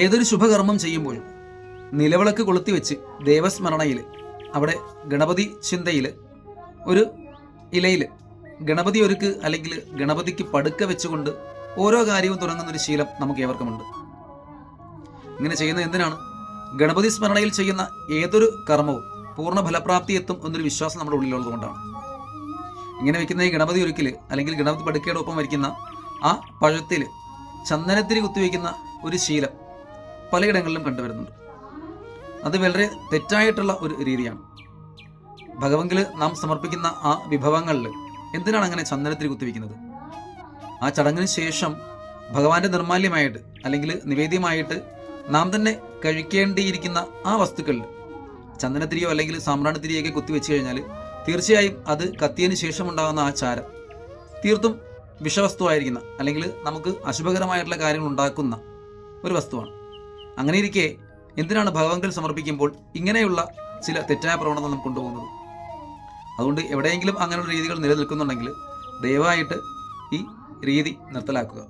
ഏതൊരു ശുഭകർമ്മം ചെയ്യുമ്പോഴും നിലവിളക്ക് കൊളുത്തി വെച്ച് ദേവസ്മരണയിൽ അവിടെ ഗണപതി ചിന്തയിൽ ഒരു ഇലയിൽ ഗണപതി ഒരുക്ക് അല്ലെങ്കിൽ ഗണപതിക്ക് പടുക്ക വെച്ചുകൊണ്ട് ഓരോ കാര്യവും തുടങ്ങുന്ന ഒരു ശീലം നമുക്ക് ഏവർക്കുമുണ്ട്. ഇങ്ങനെ ചെയ്യുന്ന എന്തിനാണ്? ഗണപതി സ്മരണയിൽ ചെയ്യുന്ന ഏതൊരു കർമ്മവും പൂർണ ഫലപ്രാപ്തി എത്തും എന്നൊരു വിശ്വാസം നമ്മുടെ ഉള്ളിലുള്ളത് കൊണ്ടാണ്. ഇങ്ങനെ വെക്കുന്ന ഈ ഗണപതി ഒരുക്കിൽ അല്ലെങ്കിൽ ഗണപതി പടുക്കയുടെ ഒപ്പം വയ്ക്കുന്ന ആ പഴത്തിൽ ചന്ദനത്തിരി കുത്തിവെക്കുന്ന ഒരു ശീലം പലയിടങ്ങളിലും കണ്ടുവരുന്നുണ്ട്. അത് വളരെ തെറ്റായിട്ടുള്ള ഒരു രീതിയാണ്. ഭഗവങ്കിൽ നാം സമർപ്പിക്കുന്ന ആ വിഭവങ്ങളിൽ എന്തിനാണ് അങ്ങനെ ചന്ദനത്തിൽ കുത്തിവെക്കുന്നത്? ആ ചടങ്ങിന് ശേഷം ഭഗവാന്റെ നിർമാല്യമായിട്ട് അല്ലെങ്കിൽ നിവേദ്യമായിട്ട് നാം തന്നെ കഴിക്കേണ്ടിയിരിക്കുന്ന ആ വസ്തുക്കളിൽ ചന്ദനത്തിരിയോ അല്ലെങ്കിൽ സാമ്പ്രാണിത്തിരിയൊക്കെ കുത്തിവെച്ച് കഴിഞ്ഞാൽ തീർച്ചയായും അത് കത്തിയതിന് ശേഷം ഉണ്ടാകുന്ന ആ ചാരം തീർത്തും വിഷവസ്തുവായിരിക്കുന്ന അല്ലെങ്കിൽ നമുക്ക് അശുഭകരമായിട്ടുള്ള കാര്യങ്ങൾ ഉണ്ടാക്കുന്ന ഒരു വസ്തുവാണ്. അങ്ങനെ ഇരിക്കെ എന്തിനാണ് ഭഗവങ്കൽ സമർപ്പിക്കുമ്പോൾ ഇങ്ങനെയുള്ള ചില തെറ്റായ പ്രവണത നാം കൊണ്ടുപോകുന്നത്? അതുകൊണ്ട് എവിടെയെങ്കിലും അങ്ങനെയുള്ള രീതികൾ നിലനിൽക്കുന്നുണ്ടെങ്കിൽ ദയവായിട്ട് ഈ രീതി നിർത്തലാക്കുക.